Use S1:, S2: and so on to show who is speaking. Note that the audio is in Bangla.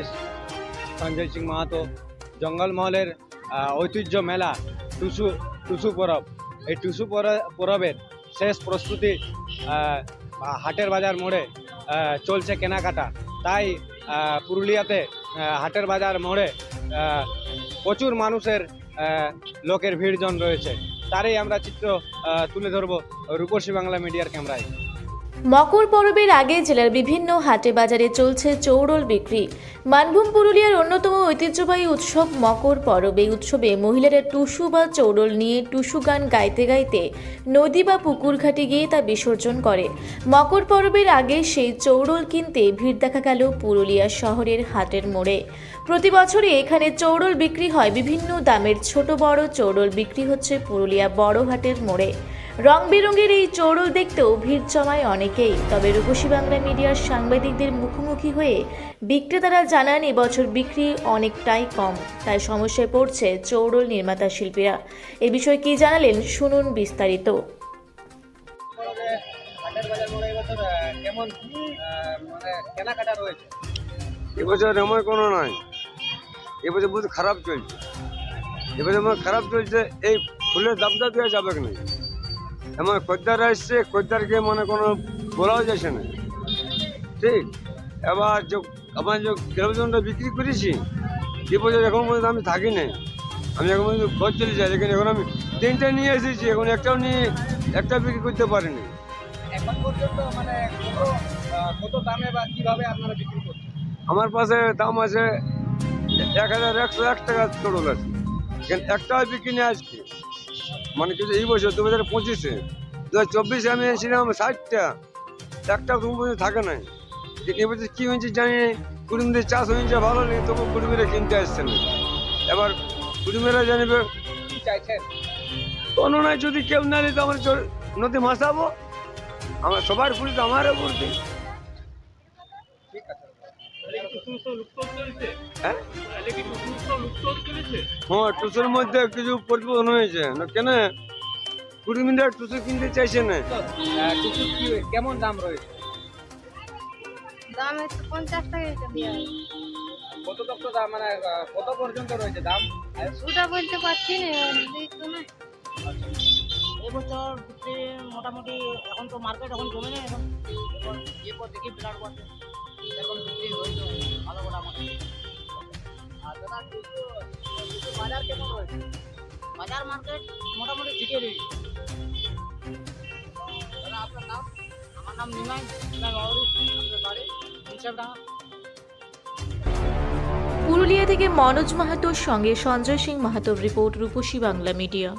S1: আমি সঞ্জয় সিং মাহাতো জঙ্গলমহলের ঐতিহ্য মেলা, টুসু টুসু পরব। এই টুসু পর- পরবের শেষ প্রস্তুতি হাটের বাজার মোড়ে চলছে কেনাকাটা। তাই পুরুলিয়াতে হাটের বাজার মোড়ে প্রচুর মানুষের লোকের ভিড়জন রয়েছে। তারই আমরা চিত্র তুলে ধরবো রূপসী বাংলা মিডিয়ার ক্যামেরায়।
S2: মকর পরবের আগে জেলার বিভিন্ন হাটে বাজারে চলছে চৌড়ল বিক্রি। মানভূম পুরুলিয়ার অন্যতম ঐতিহ্যবাহী উৎসব মকর পরব। এই উৎসবে মহিলারা টুসু বা চৌড়ল নিয়ে টুসু গান গাইতে গাইতে নদী বা পুকুর ঘাটে গিয়ে তা বিসর্জন করে। মকর পরবের আগে সেই চৌড়ল কিনতে ভিড় দেখা গেল পুরুলিয়া শহরের হাটের মোড়ে। প্রতি বছরই এখানে চৌড়ল বিক্রি হয়। বিভিন্ন দামের ছোট বড় চৌড়ল বিক্রি হচ্ছে পুরুলিয়া বড় হাটের মোড়ে। রং বেরঙের এই চৌড়ল দেখতেও ভিড় জমায় অনেকেই। তবে রূপসী বাংলা মিডিয়ার সাংবাদিকদের মুখোমুখি হয়ে বিক্রেতারা জানান, এবছর বিক্রি অনেকটাই কম। তাই সমস্যায় পড়ছে চৌড়ল নির্মাতা শিল্পীরা। এ বিষয়ে কি জানালেন শুনুন বিস্তারিত।
S1: এবছর
S3: আমার কোনো নাই। এবছর বহুত খারাপ চলছে। এবছর আমার খারাপ চলছে, এই ফুলের দামটা দেওয়া যাবে না? এমন খদ্দার আসছে খদ্দারকে মানে কোনো বলাও যাচ্ছে না। ঠিক? এবার যে আমার যে গ্রামজনটা বিক্রি করেছি এবছর এখন পর্যন্ত আমি থাকি না আমি এখন পর্যন্ত ঘর চলে যাই এখানে এখন আমি তিনটে নিয়ে এসেছি এখন একটাও নিয়ে একটা বিক্রি করতে পারিনি।
S1: মানে
S3: আমার পাশে দাম আছে এক হাজার একশো এক টাকা চড়ল আছে। কিন্তু একটাও বিক্রি নেই আজকে। মানে কিছু এই বছর দু হাজার পঁচিশে দু হাজার চব্বিশে আমি এসেছিলাম ষাটটা। একটা তুমি পর্যন্ত থাকে নাই। এবছর কী হয়েছে জানি কুড়িমিদের চাষ হয়েছে ভালো নেই তবু কুড়িমিরা কিনতে আসছে না। এবার কুড়িমিরা জানিবে কোনো নাই যদি কেউ না নিলে তো আমার নদী মাসাবো আমার সবার ফুল তো আমারও
S1: আছে
S3: হ্যাঁ? হ্যাঁ টুসুর মধ্যে কিছু পরিবর্তন হয়েছে। না কেন? কুড়ি মিনিট টুসু কিনতে চাইছে না।
S1: টুসুর কি কেমন দাম রয়েছে?
S4: দাম একশো পঞ্চাশ টাকা এটা
S1: কত দাম মানে কত পর্যন্ত রয়েছে দাম?
S4: ওটা বলতে পারছি না না।
S5: এবছর মোটামুটি এখন তো মার্কেট এখন জমে নেই এখন। এখন এরপর দেখি বিরাট
S2: পুরুলিয়া থেকে মনোজ মাহাতোর সঙ্গে সঞ্জয় সিং মাহাতোর রিপোর্ট রূপসী বাংলা মিডিয়া।